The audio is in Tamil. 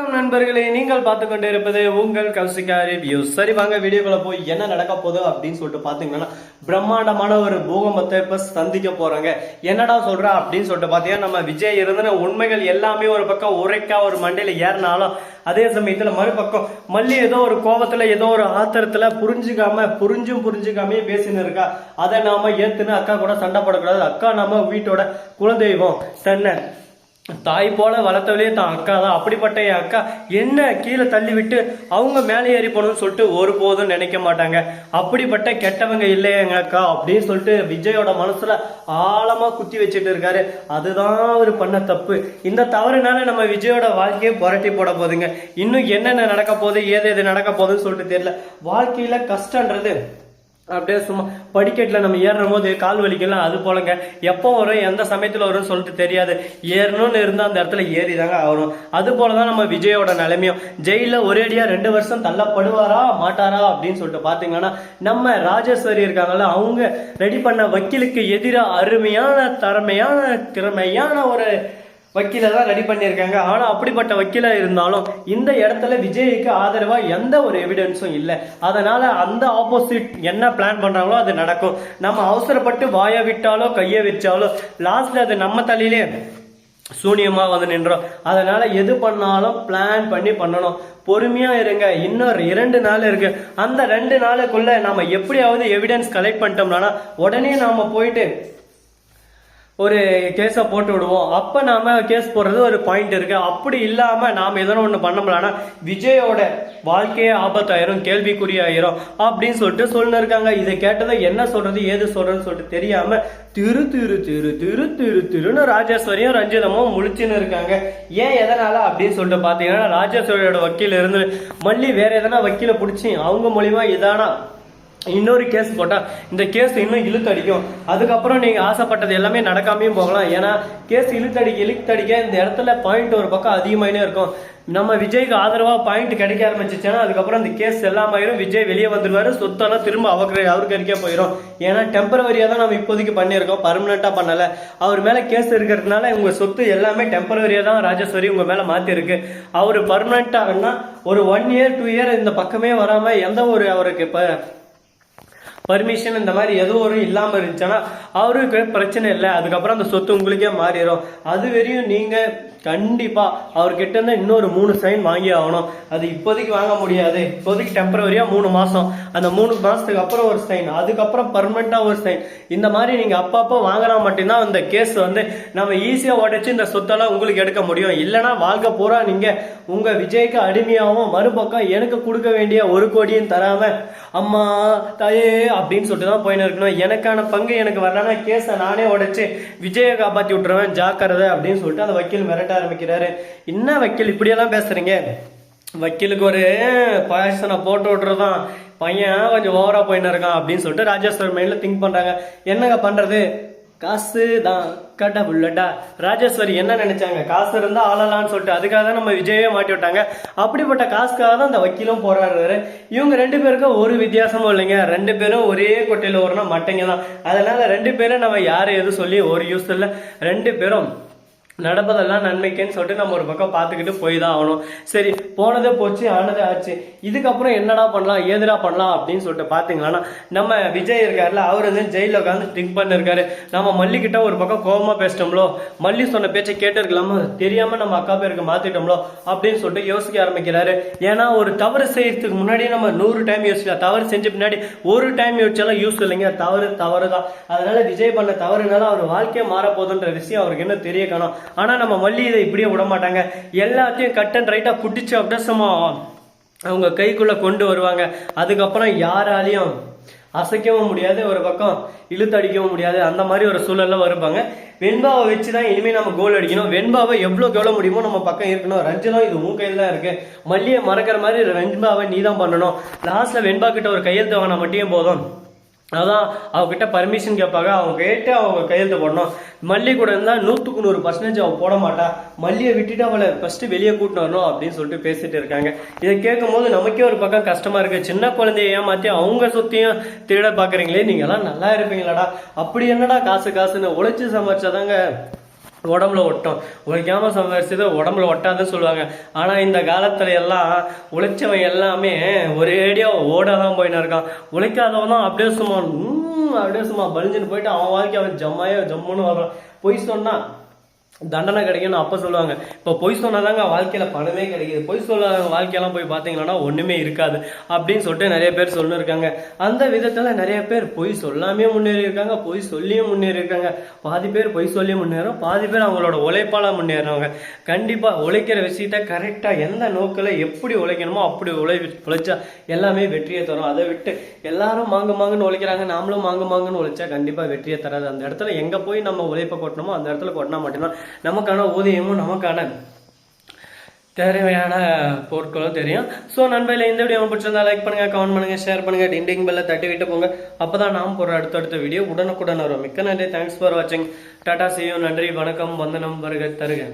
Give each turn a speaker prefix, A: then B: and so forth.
A: வணக்கம் நண்பர்களே. நீங்கள் பார்த்து கொண்டு இருப்பது உங்கள் கௌசிகா ரிவ்யூ சரி வாங்க வீடியோக்குள்ள போய் என்ன நடக்க போகுது அப்படின்னு சொல்லிட்டு பாத்தீங்கன்னா பிரம்மாண்டமான ஒரு பூகம்பத்தை இப்ப சந்திக்க போறாங்க. என்னடா சொல்ற அப்படின்னு சொல்லிட்டு பாத்தீங்கன்னா நம்ம விஜய் இருந்தன உண்மைகள் எல்லாமே ஒரு பக்கம் உரைக்கா ஒரு மண்டையில ஏறினாலும் அதே சமயத்துல மறுபக்கம் மல்லி ஏதோ ஒரு கோபத்துல ஏதோ ஒரு ஆத்திரத்துல புரிஞ்சுக்காம புரிஞ்சும் புரிஞ்சுக்காமே பேசின்னு இருக்கா. அதை நாம ஏத்துன்னு அக்கா கூட சண்டை போடக்கூடாது. அக்கா நாம வீட்டோட குலதெய்வம். தன்னை தாய் போல வளர்த்தவளே தான் அக்கா தான். அப்படிப்பட்ட என் அக்கா என்ன கீழே தள்ளி விட்டு அவங்க மேலே ஏறி போகணும்னு சொல்லிட்டு ஒருபோதும் நினைக்க மாட்டாங்க. அப்படிப்பட்ட கெட்டவங்க இல்லையே எங்க அக்கா அப்படின்னு சொல்லிட்டு விஜயோட மனசுல ஆழமா குத்தி வச்சுட்டு இருக்காரு. அதுதான் அவர் பண்ண தப்பு. இந்த தவறுனால நம்ம விஜயோட வாழ்க்கையை புரட்டி போட போதுங்க இன்னும் என்னென்ன நடக்க போகுது ஏது எது நடக்க போகுதுன்னு சொல்லிட்டு தெரியல. வாழ்க்கையில கஷ்டன்றது அப்படியே சும்மா படிக்கட்டில் நம்ம ஏறும் போது கால் வலிக்கலாம் அது போலங்க. எப்போ வரும் எந்த சமயத்தில் வரும்னு சொல்லிட்டு தெரியாது. ஏறணும்னு இருந்தால் அந்த இடத்துல ஏறி தாங்க ஆகணும். அது போல தான் நம்ம விஜயோட நிலைமையும். ஜெயிலில் ஒரேடியாக ரெண்டு வருஷம் தள்ளப்படுவாரா மாட்டாரா அப்படின்னு சொல்லிட்டு பார்த்தீங்கன்னா நம்ம ராஜேஸ்வரி இருக்காங்கல்ல அவங்க ரெடி பண்ண வக்கீலுக்கு எதிராக அருமையான தரமையான திறமையான ஒரு வக்கீலை தான் ரெடி பண்ணியிருக்காங்க. ஆனால் அப்படிப்பட்ட வக்கீலாக இருந்தாலும் இந்த இடத்துல விஜய்க்கு ஆதரவாக எந்த ஒரு எவிடன்ஸும் இல்லை. அதனால அந்த ஆப்போசிட் என்ன பிளான் பண்ணுறாங்களோ அது நடக்கும். நம்ம அவசரப்பட்டு வாயை விட்டாலோ கையை வச்சாலோ லாஸ்ட்டில் அது நம்ம தலையிலே சூனியமாக வந்து நின்றோம். அதனால் எது பண்ணாலும் பிளான் பண்ணி பண்ணணும். பொறுமையாக இருங்க. இன்னொரு இரண்டு நாள் இருக்குது அந்த ரெண்டு நாளுக்குள்ளே நம்ம எப்படியாவது எவிடன்ஸ் கலெக்ட் பண்ணிட்டோம்னா உடனே நாம் போயிட்டு ஒரு கேஸை போட்டு விடுவோம். அப்போ நாம கேஸ் போடுறது ஒரு பாயிண்ட் இருக்கு. அப்படி இல்லாமல் நாம் எதனா ஒன்று பண்ண பண்ணோம்னா விஜயோட வாழ்க்கையே ஆபத்தாயிரும் கேள்விக்குறியாயிரும் அப்படின்னு சொல்லிட்டு சொல்லின்னு இருக்காங்க. இதை கேட்டதை என்ன சொல்றது ஏது சொல்றதுன்னு சொல்லிட்டு தெரியாம திரு திரு திரு திரு திரு திருன்னு ராஜேஸ்வரியும் ரஞ்சிதமும் முழிச்சுன்னு இருக்காங்க. ஏன் எதனால அப்படின்னு சொல்லிட்டு பார்த்தீங்கன்னா ராஜேஸ்வரியோட வக்கீல் இருந்து மல்லி வேற எதனா வக்கீலை பிடிச்சி அவங்க மூலியமா இதானா இன்னொரு கேஸ் போட்டா இந்த கேஸ் இன்னும் இழுத்தடிக்கும். அதுக்கப்புறம் நீங்க ஆசைப்பட்டது எல்லாமே நடக்காமையும் போகலாம். ஏன்னா கேஸ் இழுத்தடிக்க இழுத்தடிக்க இந்த இடத்துல பாயிண்ட் ஒரு பக்கம் அதிகமாயினே இருக்கும். நம்ம விஜய்க்கு ஆதரவா பாயிண்ட் கிடைக்க ஆரம்பிச்சிச்சுன்னா அதுக்கப்புறம் இந்த கேஸ் எல்லாமாயிரும் விஜய் வெளியே வந்துருவாரு. சொத்தெல்லாம் திரும்ப அவருக்கு அவருக்கு அறிக்கை போயிடும் ஏன்னா டெம்பரவரியா தான் நம்ம இப்போதைக்கு பண்ணியிருக்கோம். பர்மனண்டா பண்ணல. அவர் மேல கேஸ் இருக்கிறதுனால உங்க சொத்து எல்லாமே டெம்பரவரியா தான் ராஜேஸ்வரி உங்க மேல மாத்தி இருக்கு அவர் பர்மனண்டாகனா ஒரு ஒன் இயர் டூ இயர் இந்த பக்கமே வராம எந்த ஒரு அவருக்கு இப்ப பர்மிஷன் இந்த மாதிரி எதுவும் ஒரு இல்லாமல் இருந்துச்சுன்னா அவருக்கு பிரச்சனை இல்லை. அதுக்கப்புறம் அந்த சொத்து உங்களுக்கே மாறிடும் அது வரையும் நீங்கள் கண்டிப்பாக அவர்கிட்ட இருந்து இன்னொரு மூணு சைன் வாங்கி ஆகணும். அது இப்போதைக்கு வாங்க முடியாது. இப்போதைக்கு டெம்பரவரியாக மூணு மாதம் அந்த மூணு மாதத்துக்கு அப்புறம் ஒரு சைன் அதுக்கப்புறம் பர்மனெண்ட்டாக ஒரு சைன் இந்த மாதிரி நீங்கள் அப்பப்போ வாங்கினா மட்டும்தான் இந்த கேஸ் வந்து நம்ம ஈஸியாக உடச்சி இந்த சொத்தெல்லாம் உங்களுக்கு எடுக்க முடியும். இல்லைன்னா வாழ்க்கை பூரா நீங்கள் உங்கள் விஜய்க்கு அடிமையாகவும் மறுபக்கம் எனக்கு கொடுக்க வேண்டிய ஒரு கோடியும் தராமல் அம்மா தாயே அப்படின்னு சொல்லிட்டு தான் போயின்னு இருக்கணும். எனக்கான பங்கு எனக்கு வரலன்னா கேஸை நானே உடைச்சு விஜயை காப்பாற்றி விட்டுருவேன் ஜாக்கிரதை அப்படின்னு சொல்லிட்டு அந்த வக்கீல் மிரட்ட ஆரம்பிக்கிறாரு. என்ன வக்கீல் இப்படியெல்லாம் பேசுறீங்க? வக்கீலுக்கு ஒரு பாயசனை போட்டு விட்டுறதான் பையன் கொஞ்சம் ஓவரா போயின்னு இருக்கான் அப்படின்னு சொல்லிட்டு ராஜேஸ்வரன் மைண்ட்ல திங்க் பண்றாங்க. என்னங்க பண்றது? காசு தான் கடவுள்ளடா ராஜேஸ்வரி என்ன நினைச்சாங்க? காசு இருந்தா ஆளலாம்னு சொல்லிட்டு அதுக்காக தான் நம்ம விஜயே மாட்டி விட்டாங்க. அப்படிப்பட்ட காசுக்காக தான் அந்த வக்கீலும் போராடுறாரு இவங்க ரெண்டு பேருக்கும் ஒரு வித்தியாசமும் இல்லைங்க. ரெண்டு பேரும் ஒரே கொட்டையில் ஓரனா மட்டைங்க தான் அதனால ரெண்டு பேரும் நம்ம யாரும் எதுவும் சொல்லி ஒரு யூஸ் இல்லை. ரெண்டு பேரும் நடப்பதெல்லாம் நன்மைக்குன்னு சொல்லிட்டு நம்ம ஒரு பக்கம் பார்த்துக்கிட்டு போய் தான் ஆகணும். சரி போனதே போச்சு ஆனதே ஆச்சு. இதுக்கப்புறம் என்னடா பண்ணலாம் ஏதுடா பண்ணலாம் அப்படின்னு சொல்லிட்டு பார்த்தீங்கன்னா நம்ம விஜய் இருக்காருல்ல அவர் வந்து ஜெயிலில் உட்காந்து திங்க் பண்ணிருக்காரு. நம்ம மல்லிக்கிட்ட ஒரு பக்கம் கோபமாக பேசிட்டோம்லோ? மல்லி சொன்ன பேச்சை கேட்டிருக்கலாமா? தெரியாமல் நம்ம அக்கா பேருக்கு மாற்றிட்டோம்லோ அப்படின்னு சொல்லிட்டு யோசிக்க ஆரம்பிக்கிறாரு. ஏன்னா ஒரு தவறு செய்யறதுக்கு முன்னாடி நம்ம நூறு டைம் யோசிக்கலாம். தவறு செஞ்ச பின்னாடி ஒரு டைம் யோசிச்சாலும் யூஸ் இல்லைங்க. தவறு தவறு தான் அதனால விஜய் பண்ண தவறுனால அவர் வாழ்க்கையே மாறப்போதுன்ற விஷயம் அவருக்கு என்ன தெரிய காணும்? ஆனால் நம்ம மல்லி இதை இப்படியே விட மாட்டாங்க. எல்லாத்தையும் கட் அண்ட் ரைட்டாக புடிச்சு அப்டசமாக அவங்க கைக்குள்ளே கொண்டு வருவாங்க. அதுக்கப்புறம் யாராலையும் அசைக்கவும் முடியாது ஒரு பக்கம் இழுத்தடிக்கவும் முடியாது. அந்த மாதிரி ஒரு சூழலில் வருவாங்க. வெண்பாவை வச்சு தான் இனிமேல் நம்ம கோல் அடிக்கணும். வெண்பாவை எவ்வளோக்கு எவ்வளோ முடியுமோ நம்ம பக்கம் இருக்கணும். ரஞ்சிதம் இது உன் கையில் தான் இருக்குது மல்லியை மறக்கிற மாதிரி வெண்பாவை நீ தான் பண்ணணும் லாஸ்ட்டில் வெண்பா கிட்ட ஒரு கையெழுத்து வாங்கினா மட்டும் போதும். அதான் அவகிட்ட பர்மிஷன் கேட்பாங்க. அவங்க கேட்டு அவங்க கையெழுத்து போடணும். மல்லி கூட இருந்தால் நூற்றுக்கு நூறு பர்சன்டேஜ் அவள் போட மாட்டா. மல்லியை விட்டுட்டு அவளை ஃபர்ஸ்ட் வெளியே கூட்டிட்டு வரணும் அப்படின்னு சொல்லிட்டு பேசிட்டு இருக்காங்க. இதை கேட்கும் போது நமக்கே ஒரு பக்கம் கஷ்டமா இருக்கு. சின்ன குழந்தைய ஏமாத்தி அவங்க சுற்றியும் திருட பாக்குறீங்களே நீங்க எல்லாம் நல்லா இருப்பீங்களாடா. அப்படி என்னடா காசு காசுன்னு உழைச்சு சமைச்சாதாங்க உடம்புல ஒட்டும். உழைக்காம சம்பாரிச்சது உடம்புல ஒட்டாதுன்னு சொல்லுவாங்க. ஆனால் இந்த காலத்துல எல்லாம் உழைச்சவன் எல்லாமே ஒரேடியா ஓட தான் போயின்னு இருக்கான். உழைக்காதவன் தான் அப்படியே சும்மா உம், அப்படியே சும்மா பலிஞ்சுன்னு போயிட்டு அவன் வாழ்க்கை அவன் ஜம்மாயே ஜம்முன்னு வர்றான் பொய் சொன்னா தண்டனை கிடைக்கும்னு அப்போ சொல்லுவாங்க. இப்போ பொய் சொன்னாதாங்க வாழ்க்கையில் பணமே கிடைக்குது. பொய் சொல்லாத வாழ்க்கையெல்லாம் போய் பார்த்தீங்கன்னா ஒன்றுமே இருக்காது. அப்படின்னு சொல்லிட்டு நிறைய பேர் சொல்லியிருக்காங்க அந்த விதத்தில் நிறைய பேர் பொய் சொல்லாமே முன்னேறி இருக்காங்க பொய் சொல்லியும் முன்னேறி இருக்காங்க பாதி பேர் பொய் சொல்லியும் முன்னேறும். பாதி பேர் அவங்களோட உழைப்பால் முன்னேறுவாங்க கண்டிப்பாக உழைக்கிற விஷயத்த கரெக்டாக எந்த நோக்கில் எப்படி உழைக்கணுமோ அப்படி உழை உழைச்சா எல்லாமே வெற்றியை தரும். அதை விட்டு எல்லாரும் மாங்க மாங்குன்னு உழைக்கிறாங்க. நாமளும் மாங்க மாங்குன்னு உழைச்சா கண்டிப்பாக வெற்றியை தராது. அந்த இடத்துல எங்கே போய் நம்ம உழைப்பை கொட்டணுமோ அந்த இடத்துல கொட்டினா மட்டும்தான் நமக்கான ஊதியமும் நமக்கான தேவையான பொருட்களும் தெரியும். ஸோ நண்பர்களே இந்த வீடியோ பிடிச்சிருந்தா லைக் பண்ணுங்க கமெண்ட் பண்ணுங்க ஷேர் பண்ணுங்க டிண்டிங் பெல்ல தட்டி விட்டு போங்க. அப்பதான் நாம் போடுற அடுத்தடுத்த வீடியோ உடனுக்குடன் வரும். மிக்க நன்றி. தேங்க்ஸ் ஃபார் வாட்சிங் டாடா செய்யும் நன்றி. வணக்கம். வந்தனம் வருக தருக.